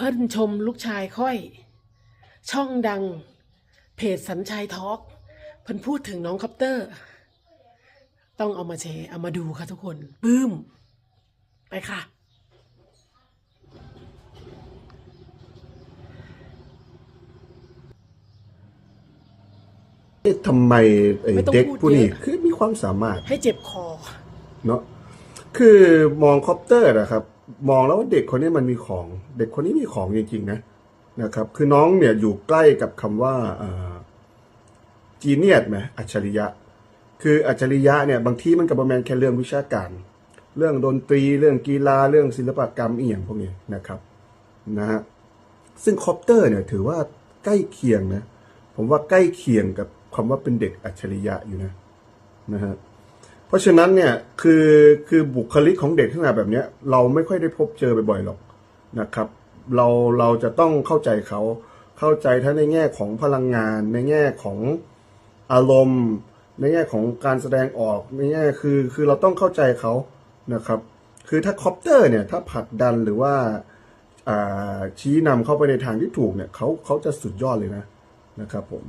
เพิ่นชมลูกชายค่อย ช่องดัง เพจสัญชัยทอล์กเพิ่นพูดถึงน้องคอปเตอร์ ต้องเอามาแชร์เอามาดูค่ะทุกคนปื้ม ไปค่ะ เอ๊ะทำไมไอ้ไม่ต้องเด็กพูดผู้นี้เยอะ คือมีความสามารถให้เจ็บคอ เนาะคือมองคอปเตอร์นะครับ มองแล้วว่าเด็กคนนี้มันมีของ เด็กคนนี้มีของจริงๆนะนะครับ คือน้องเนี่ยอยู่ใกล้กับคำว่าจีเนียสไหมอัจฉริยะ คืออัจฉริยะเนี่ยบางทีมันกับบแมนแค่เรื่องวิชาการ เรื่องดนตรี เรื่องกีฬาเรื่องศิลปกรรมอีกอย่างพวกนี้นะครับนะฮะซึ่งคอปเตอร์เนี่ยถือว่าใกล้เคียงนะผมว่าใกล้เคียงกับคำว่าเป็นเด็กอัจฉริยะอยู่นะนะฮะ เพราะฉะนั้นเนี่ยคือคือบุคลิกของเด็กลักษณะแบบเนี้ยเราไม่ค่อยได้พบเจอบ่อยๆหรอกนะครับ เราเราจะต้องเข้าใจเขาเข้าใจทั้งในแง่ของพลังงาน ในแง่ของอารมณ์ ในแง่ของการแสดงออกในแง่คือคือเราต้องเข้าใจเขานะครับ คือถ้าคอปเตอร์เนี่ยถ้าผลักดันหรือว่าอ่าชี้นำเข้าไปในทางที่ถูกเนี่ยเขาเขาจะสุดยอดเลยนะนะครับผม